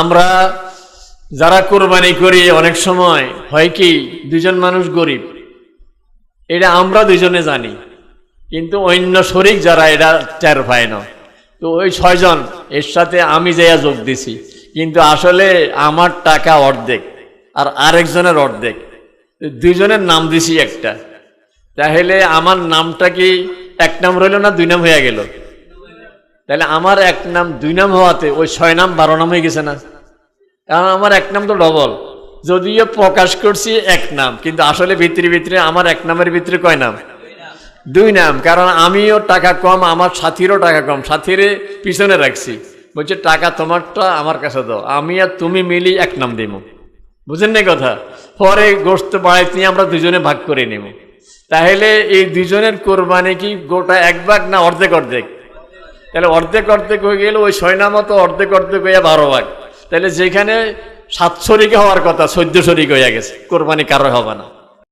আমরা যারা কোরবানি করি, অনেক সময় হয় কি দুজন মানুষ গরিব। এটা আমরা দুজনে জানি, কিন্তু অন্য শরিক যারা এটা টের পায় না। তো ওই ছয়জন, এর সাথে আমি যাইয়া যোগ দিছি, কিন্তু আসলে আমার টাকা অর্ধেক আর আরেকজনের অর্ধেক। দুইজনের নাম দিছি একটা। তাহলে আমার নামটা কি এক নাম রইল না দুই নাম হয়ে গেল? তাহলে আমার এক নাম, দুই নাম হওয়াতে ওই ছয় নাম বারো নাম হয়ে গেছে না? কারণ আমার এক নাম তো ডবল যদিও প্রকাশ করছি এক নাম, কিন্তু আসলে ভিতরে ভিতরে আমার এক নামের ভিতরে কয় নাম? দুই নাম, কারণ আমিও টাকা কম, আমার সাথীরও টাকা কম, সাথীরে পিছনে রাখছি। বলছে, টাকা তোমারটা আমার কাছে দাও, আমি আর তুমি মিলি এক নাম দিব বুঝেন না কথা? পরে গোস্ত বাড়াইতে নিয়ে আমরা দুজনে ভাগ করে নেব তাহলে এই দুজনের কোরবানি কি গোটা এক ভাগ না অর্ধেক অর্ধেক? তাহলে অর্ধেক অর্ধেক হয়ে গেলে ওই ছয় মতো অর্ধেক অর্ধেক হয়ে বারো ভাগ। তাহলে যেখানে সাত শরিক হওয়ার কথা, চোদ্দ শরিক হয়ে গেছে, কোরবানি কারও হবে না।